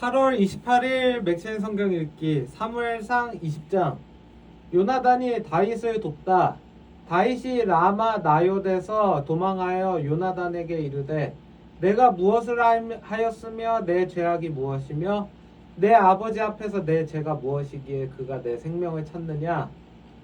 8월 28일 맥신 성경 읽기 사무엘상 20장. 요나단이 다윗을 돕다. 다윗이 라마 나요대서 도망하여 요나단에게 이르되 내가 무엇을 하- 하였으며 내 죄악이 무엇이며 내 아버지 앞에서 내 죄가 무엇이기에 그가 내 생명을 찾느냐?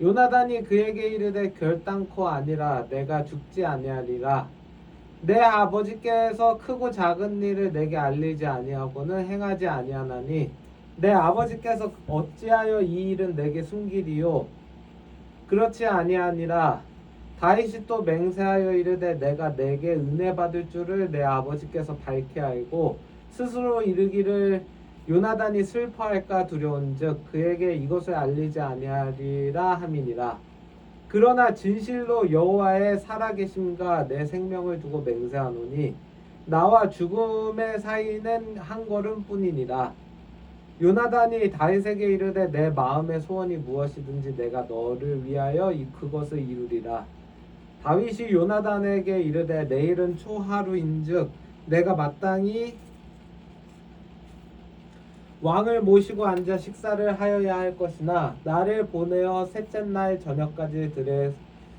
요나단이 그에게 이르되 결단코 아니라 내가 죽지 아니하리라 내 아버지께서 크고 작은 일을 내게 알리지 아니하고는 행하지 아니하나니 내 아버지께서 어찌하여 이 일은 내게 숨기리요? 그렇지 아니하니라. 다윗이 또 맹세하여 이르되 내가 내게 은혜 받을 줄을 내 아버지께서 밝게 알고 스스로 이르기를 요나단이 슬퍼할까 두려운즉 그에게 이것을 알리지 아니하리라 함이니라 그러나 진실로 여호와의 살아계심과 내 생명을 두고 맹세하노니 나와 죽음의 사이는 한 걸음뿐이니라. 요나단이 다윗에게 이르되 내 마음의 소원이 무엇이든지 내가 너를 위하여 이 그것을 이루리라. 다윗이 요나단에게 이르되 내일은 초하루인즉 내가 마땅히 왕을 모시고 앉아 식사를 하여야 할 것이나 나를 보내어 셋째 날 저녁까지 들에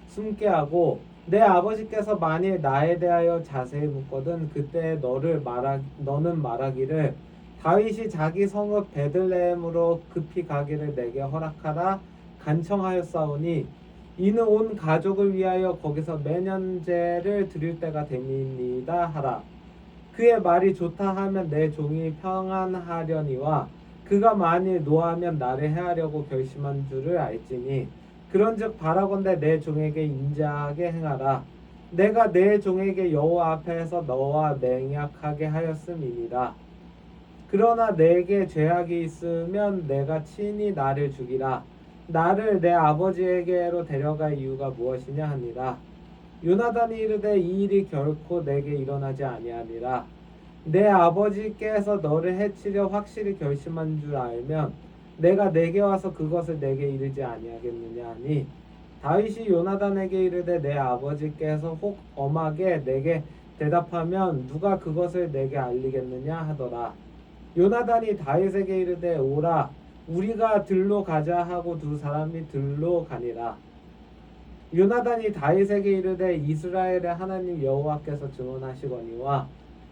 숨게 하고 내 아버지께서 만일 나에 대하여 자세히 묻거든 그때 너를 말하 너는 말하기를 다윗이 자기 성읍 베들레헴으로 급히 가기를 내게 허락하라 간청하였사오니 이는 온 가족을 위하여 거기서 매년제를 드릴 때가 됨이니이다 하라 그의 말이 좋다 하면 내 종이 평안하려니와 그가 만일 노하면 나를 해하려고 결심한 줄을 알지니 그런즉 바라건대 내 종에게 인자하게 행하라. 내가 내 종에게 여호와 앞에서 너와 맹약하게 하였음이니라. 그러나 내게 죄악이 있으면 내가 친히 나를 죽이라. 나를 내 아버지에게로 데려갈 이유가 무엇이냐 하니라. 요나단이 이르되 이 일이 결코 내게 일어나지 아니하니라 내 아버지께서 너를 해치려 확실히 결심한 줄 알면 내가 내게 와서 그것을 내게 이르지 아니하겠느냐 하니 다윗이 요나단에게 이르되 내 아버지께서 혹 엄하게 내게 대답하면 누가 그것을 내게 알리겠느냐 하더라. 요나단이 다윗에게 이르되 오라 우리가 들로 가자 하고 두 사람이 들로 가니라. 요나단이 다윗에게 이르되 이스라엘의 하나님 여호와께서 증언하시거니와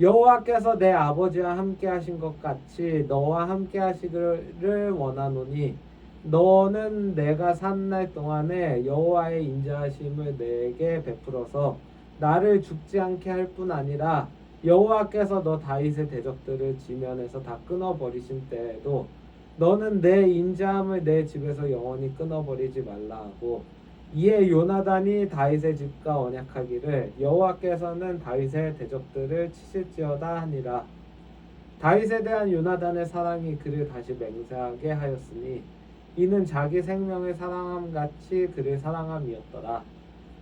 여호와께서 내 아버지와 함께 하신 것 같이 너와 함께 하시기를 원하노니 너는 내가 산 날 동안에 여호와의 인자하심을 내게 베풀어서 나를 죽지 않게 할 뿐 아니라 여호와께서 너 다윗의 대적들을 지면에서 다 끊어 버리신 때에도 너는 내 인자함을 내 집에서 영원히 끊어 버리지 말라 하고 이에 요나단이 다윗의 집과 언약하기를 여호와께서는 다윗의 대적들을 치실지어다 하니라. 다윗에 대한 요나단의 사랑이 그를 다시 맹세하게 하였으니 이는 자기 생명을 사랑함 같이 그를 사랑함이었더라.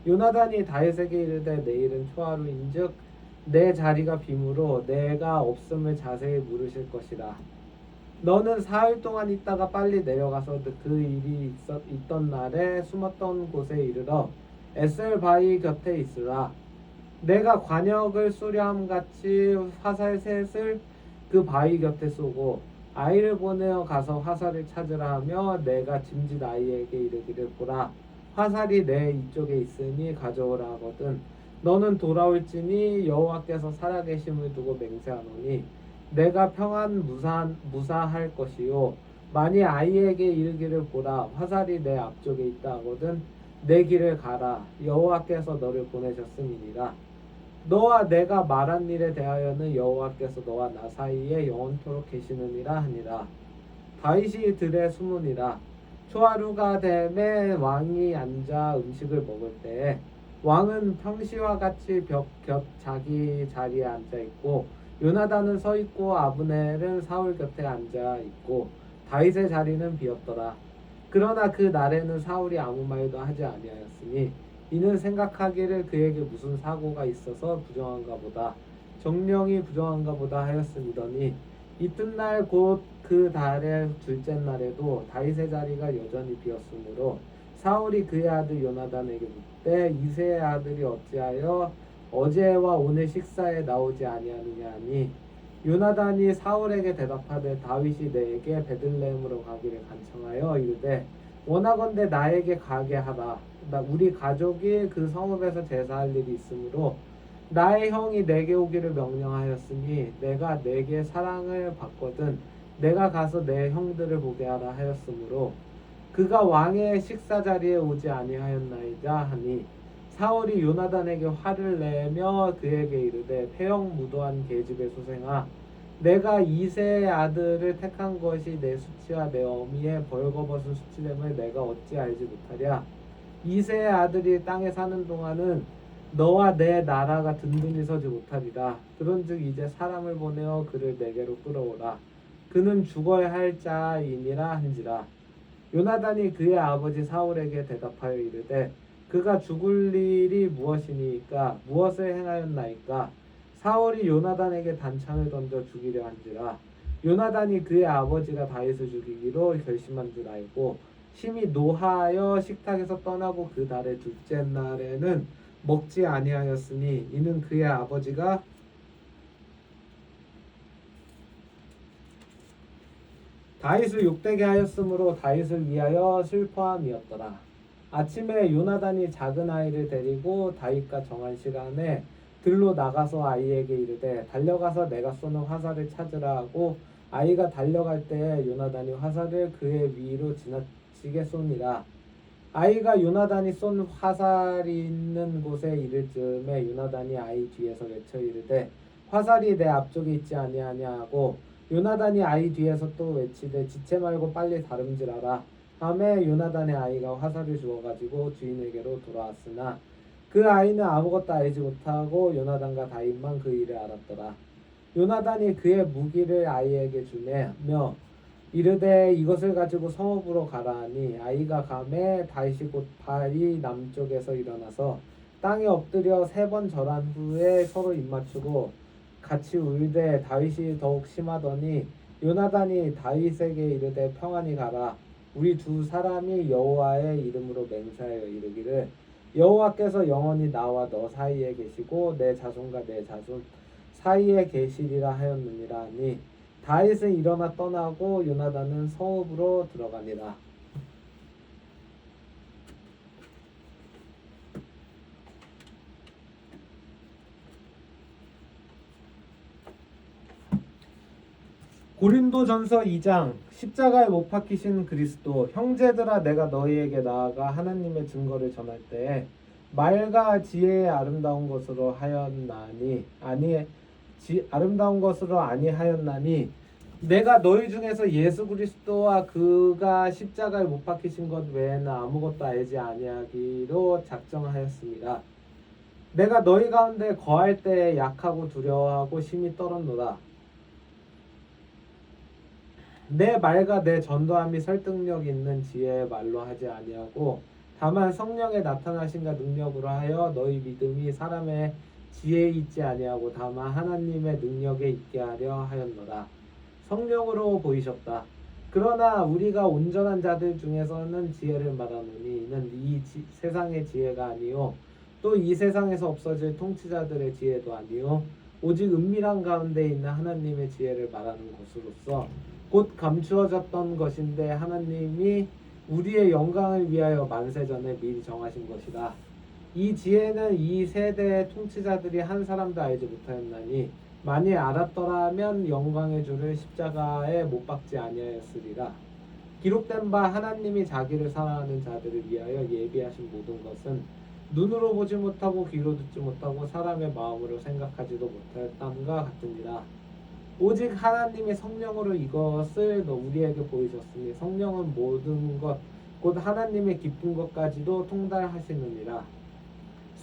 요나단이 다윗에게 이르되 내일은 초하루인즉 내 자리가 빔으로 내가 없음을 자세히 물으실 것이라 너는 사흘 동안 있다가 빨리 내려가서 그 일이 있었, 있던 날에 숨었던 곳에 이르러 에셀 바위 곁에 있으라. 내가 관역을 쏘려함 같이 화살 셋을 그 바위 곁에 쏘고 아이를 보내어 가서 화살을 찾으라 하며 내가 짐짓 아이에게 이르기를 보라 화살이 내 이쪽에 있으니 가져오라 하거든 너는 돌아올지니 여호와께서 살아계심을 두고 맹세하노니 내가 평안 무사, 무사할 것이요. 만일 아이에게 이르기를 보라. 화살이 내 앞쪽에 있다 하거든 내 길을 가라. 여호와께서 너를 보내셨음이니라. 너와 내가 말한 일에 대하여는 여호와께서 너와 나 사이에 영원토록 계시느니라 하니라. 다윗이 들에 숨으니라. 초하루가 되매 왕이 앉아 음식을 먹을 때에 왕은 평시와 같이 벽 곁 자기 자리에 앉아 있고 요나단은 서 있고 아브넬은 사울 곁에 앉아 있고 다윗의 자리는 비었더라. 그러나 그 날에는 사울이 아무 말도 하지 아니하였으니 이는 생각하기를 그에게 무슨 사고가 있어서 부정한가 보다 정령이 부정한가 보다 하였음이더니 이튿날 곧 그 달의 둘째 날에도 다윗의 자리가 여전히 비었으므로 사울이 그의 아들 요나단에게 묻되 이세의 아들이 어찌하여 어제와 오늘 식사에 나오지 아니하느냐 하니 요나단이 사울에게 대답하되 다윗이 내게 베들레헴으로 가기를 간청하여 이르되 원하건대 나에게 가게 하라. 나 우리 가족이 그 성읍에서 제사할 일이 있으므로 나의 형이 내게 오기를 명령하였으니 내가 내게 사랑을 받거든 내가 가서 내 형들을 보게 하라 하였으므로 그가 왕의 식사 자리에 오지 아니하였나이다 하니 사울이 요나단에게 화를 내며 그에게 이르되 폐영 무도한 계집의 소생아 내가 이세의 아들을 택한 것이 내 수치와 내 어미의 벌거벗은 수치됨을 내가 어찌 알지 못하랴? 이세의 아들이 땅에 사는 동안은 너와 내 나라가 든든히 서지 못하리라. 그런즉 이제 사람을 보내어 그를 내게로 끌어오라. 그는 죽어야 할 자이니라 한지라. 요나단이 그의 아버지 사울에게 대답하여 이르되 그가 죽을 일이 무엇이니까 무엇을 행하였나이까 사울이 요나단에게 단창을 던져 죽이려 한지라 요나단이 그의 아버지가 다윗을 죽이기로 결심한 줄 알고 심히 노하여 식탁에서 떠나고 그 달의 둘째 날에는 먹지 아니하였으니 이는 그의 아버지가 다윗을 욕되게 하였으므로 다윗을 위하여 슬퍼함이었더라. 아침에 요나단이 작은 아이를 데리고 다윗과 정한 시간에 들로 나가서 아이에게 이르되 달려가서 내가 쏘는 화살을 찾으라 하고 아이가 달려갈 때에 요나단이 화살을 그의 위로 지나치게 쏘니라. 아이가 요나단이 쏜 화살이 있는 곳에 이를 즈음에 요나단이 아이 뒤에서 외쳐 이르되 화살이 내 앞쪽에 있지 아니하냐 하고 요나단이 아이 뒤에서 또 외치되 지체 말고 빨리 다름질하라. 밤에 요나단의 아이가 화살을 주어가지고 주인에게로 돌아왔으나 그 아이는 아무것도 알지 못하고 요나단과 다윗만 그 일을 알았더라. 요나단이 그의 무기를 아이에게 주매며 이르되 이것을 가지고 성읍으로 가라 하니 아이가 감에 다윗이 곧 발이 남쪽에서 일어나서 땅에 엎드려 세 번 절한 후에 서로 입맞추고 같이 울되 다윗이 더욱 심하더니 요나단이 다윗에게 이르되 평안히 가라 우리 두 사람이 여호와의 이름으로 맹세하여 이르기를 여호와께서 영원히 나와 너 사이에 계시고 내 자손과 내 자손 사이에 계시리라 하였느니라 하니 다윗은 일어나 떠나고 요나단은 성읍으로 들어가니라 고린도전서 2장 십자가에 못 박히신 그리스도 형제들아 내가 너희에게 나아가 하나님의 증거를 전할 때에 말과 지혜의 아름다운 것으로 하였나니 아니 지, 아름다운 것으로 아니하였나니 내가 너희 중에서 예수 그리스도와 그가 십자가에 못 박히신 것 외에는 아무것도 알지 아니하기로 작정하였습니다. 내가 너희 가운데 거할 때 약하고 두려워하고 심히 떨었노라. 내 말과 내 전도함이 설득력 있는 지혜의 말로 하지 아니하고 다만 성령의 나타나신가 능력으로 하여 너희 믿음이 사람의 지혜에 있지 아니하고 다만 하나님의 능력에 있게 하려 하였노라. 성령으로 보이셨다. 그러나 우리가 온전한 자들 중에서는 지혜를 말하노니 이는 이 지, 세상의 지혜가 아니요 또 이 세상에서 없어질 통치자들의 지혜도 아니요 오직 은밀한 가운데 있는 하나님의 지혜를 말하는 것으로서 곧 감추어졌던 것인데 하나님이 우리의 영광을 위하여 만세 전에 미리 정하신 것이다. 이 지혜는 이 세대의 통치자들이 한 사람도 알지 못하였나니 만일 알았더라면 영광의 주를 십자가에 못 박지 아니하였으리라. 기록된 바 하나님이 자기를 사랑하는 자들을 위하여 예비하신 모든 것은 눈으로 보지 못하고 귀로 듣지 못하고 사람의 마음으로 생각하지도 못하였담과 같으니라. 오직 하나님의 성령으로 이것을 너 우리에게 보이셨으니 성령은 모든 것 곧 하나님의 기쁜 것까지도 통달하시느니라.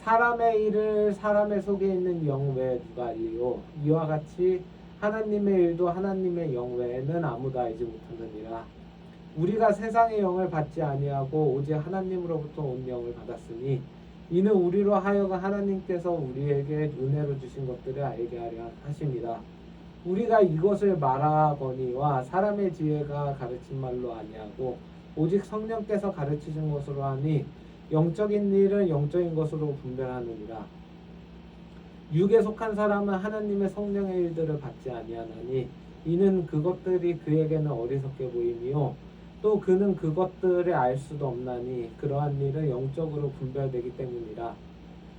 사람의 일을 사람의 속에 있는 영 외에 누가 알리요 이와 같이 하나님의 일도 하나님의 영 외에는 아무도 알지 못하느니라. 우리가 세상의 영을 받지 아니하고 오직 하나님으로부터 온 영을 받았으니 이는 우리로 하여금 하나님께서 우리에게 은혜로 주신 것들을 알게 하려 하심이라 우리가 이것을 말하거니와 사람의 지혜가 가르친 말로 아니하고 오직 성령께서 가르치신 것으로 하니 영적인 일은 영적인 것으로 분별하느니라. 육에 속한 사람은 하나님의 성령의 일들을 받지 아니하나니 이는 그것들이 그에게는 어리석게 보이며 또 그는 그것들을 알 수도 없나니 그러한 일은 영적으로 분별되기 때문이라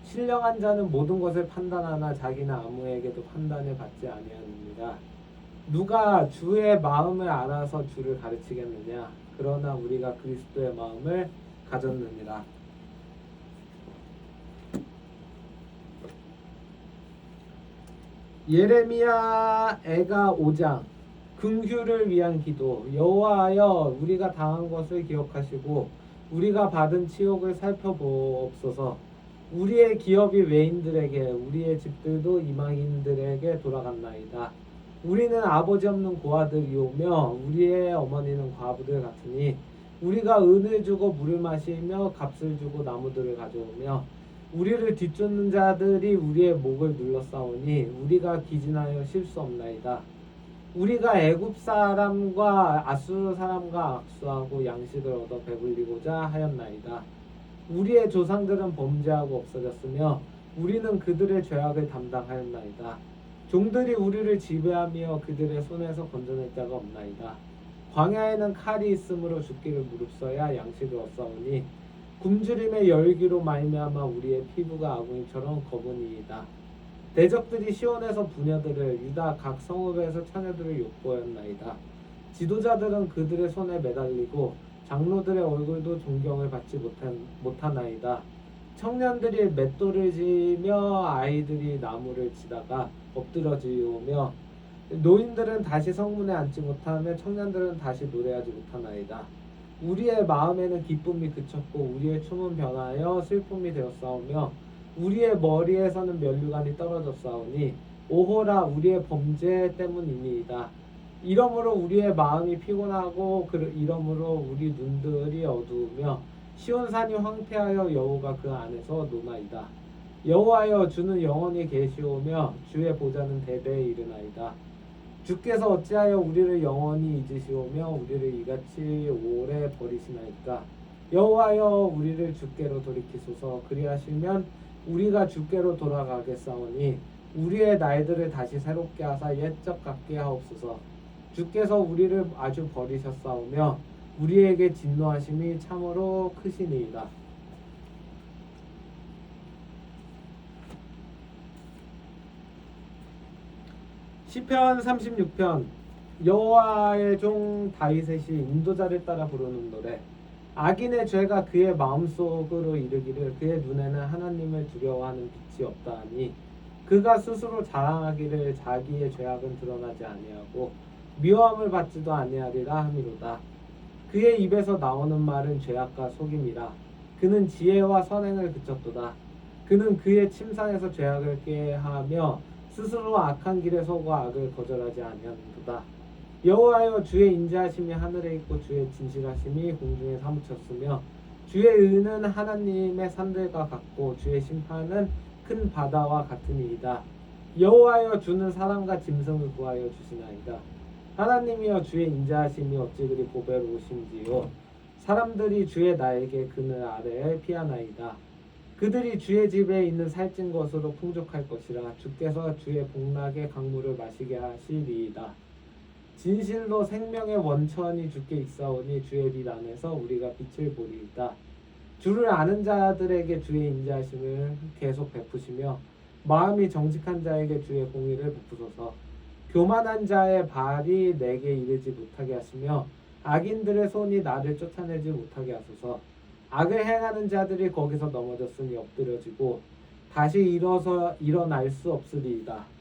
신령한 자는 모든 것을 판단하나 자기는 아무에게도 판단을 받지 아니하느니라. 누가 주의 마음을 알아서 주를 가르치겠느냐? 그러나 우리가 그리스도의 마음을 가졌느니라. 예레미야 애가 5장 긍휼을 위한 기도. 여호와여 우리가 당한 것을 기억하시고 우리가 받은 치욕을 살펴보옵소서 우리의 기업이 외인들에게 우리의 집들도 이방인들에게 돌아갔나이다 우리는 아버지 없는 고아들이오며 우리의 어머니는 과부들 같으니 우리가 은을 주고 물을 마시며 값을 주고 나무들을 가져오며 우리를 뒤쫓는 자들이 우리의 목을 눌러싸우니 우리가 기진하여 쉴수 없나이다. 우리가 애굽 사람과 아수르 사람과 악수하고 양식을 얻어 배불리고자 하였나이다. 우리의 조상들은 범죄하고 없어졌으며 우리는 그들의 죄악을 담당하였나이다. 종들이 우리를 지배하며 그들의 손에서 건져낼 자가 없나이다. 광야에는 칼이 있으므로 죽기를 무릅써야 양식을 얻사오니 굶주림의 열기로 말미암아 우리의 피부가 아궁이처럼 검은이이다. 대적들이 시온에서 부녀들을 유다 각 성읍에서 처녀들을 욕보였나이다. 지도자들은 그들의 손에 매달리고 장로들의 얼굴도 존경을 받지 못한, 못하나이다. 청년들이 맷돌을 지며 아이들이 나무를 치다가 엎드러지오며 노인들은 다시 성문에 앉지 못하며 청년들은 다시 노래하지 못하나이다. 우리의 마음에는 기쁨이 그쳤고 우리의 춤은 변하여 슬픔이 되었사오며 우리의 머리에서는 면류관이 떨어졌사오니 오호라 우리의 범죄 때문이니이다. 이러므로 우리의 마음이 피곤하고 그 이러므로 우리 눈들이 어두우며 시온산이 황폐하여 여호가 그 안에서 노나이다. 여호와여 주는 영원히 계시오며 주의 보좌는 대대에 이르나이다. 주께서 어찌하여 우리를 영원히 잊으시오며 우리를 이같이 오래 버리시나이까 여호와여 우리를 주께로 돌이키소서 그리하시면 우리가 주께로 돌아가겠사오니 우리의 날들을 다시 새롭게 하사 옛적 같게 하옵소서 주께서 우리를 아주 버리셨사오며 우리에게 진노하심이 참으로 크시니이다. 시편 36편 여호와의 종 다윗의 시 인도자를 따라 부르는 노래 악인의 죄가 그의 마음속으로 이르기를 그의 눈에는 하나님을 두려워하는 빛이 없다 하니 그가 스스로 자랑하기를 자기의 죄악은 드러나지 아니하고 미워함을 받지도 아니하리라 함이로다 그의 입에서 나오는 말은 죄악과 속임이라 그는 지혜와 선행을 그쳤도다 그는 그의 침상에서 죄악을 깨하며 스스로 악한 길에 서고 악을 거절하지 아니하는도다. 여호와여 주의 인자하심이 하늘에 있고 주의 진실하심이 공중에 사무쳤으며 주의 의는 하나님의 산들과 같고 주의 심판은 큰 바다와 같으니이다. 여호와여 주는 사람과 짐승을 구하여 주시나이다. 하나님이여 주의 인자하심이 어찌 그리 보배로우신지요. 사람들이 주의 나에게 그늘 아래에 피하나이다. 그들이 주의 집에 있는 살찐 것으로 풍족할 것이라 주께서 주의 복락의 강물을 마시게 하시리이다. 진실로 생명의 원천이 주께 있사오니 주의 빛 안에서 우리가 빛을 보리이다. 주를 아는 자들에게 주의 인자하심을 계속 베푸시며 마음이 정직한 자에게 주의 공의를 베푸소서. 교만한 자의 발이 내게 이르지 못하게 하시며 악인들의 손이 나를 쫓아내지 못하게 하소서. 악을 행하는 자들이 거기서 넘어졌으니 엎드려지고 다시 일어서 일어날 수 없으리이다.